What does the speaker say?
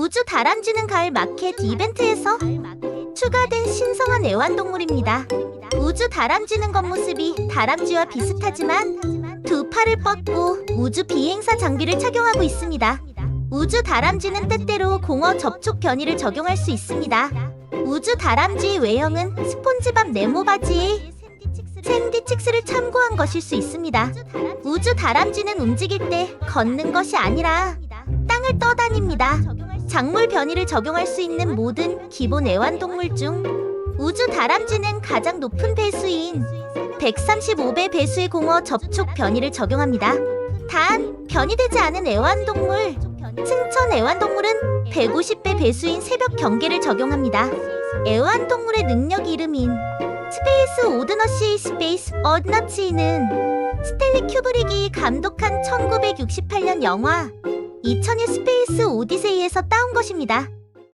우주 다람쥐는 가을 마켓 이벤트에서 추가된 신성한 애완동물입니다. 우주 다람쥐는 겉모습이 다람쥐와 비슷하지만 두 팔을 뻗고 우주 비행사 장비를 착용하고 있습니다. 우주 다람쥐는 때때로 공어 접촉 변이를 적용할 수 있습니다. 우주 다람쥐의 외형은 스폰지밥 네모 바지에 샌디칙스를 참고한 것일 수 있습니다. 우주 다람쥐는 움직일 때 걷는 것이 아니라. 작물 변이를 적용할 수 있는 모든 기본 애완동물 중 우주 다람쥐는 가장 높은 배수인 135배 배수의 공어 접촉 변이를 적용합니다. 단 변이되지 않은 애완동물 승천 애완동물은 150배 배수인 새벽 경계를 적용합니다. 애완동물의 능력 이름인 스페이스 오드너시 스페이스 어드너치는 스탠리 큐브릭이 감독한 1968년 영화 2001 스페이스 오디세이에서 따온 것입니다.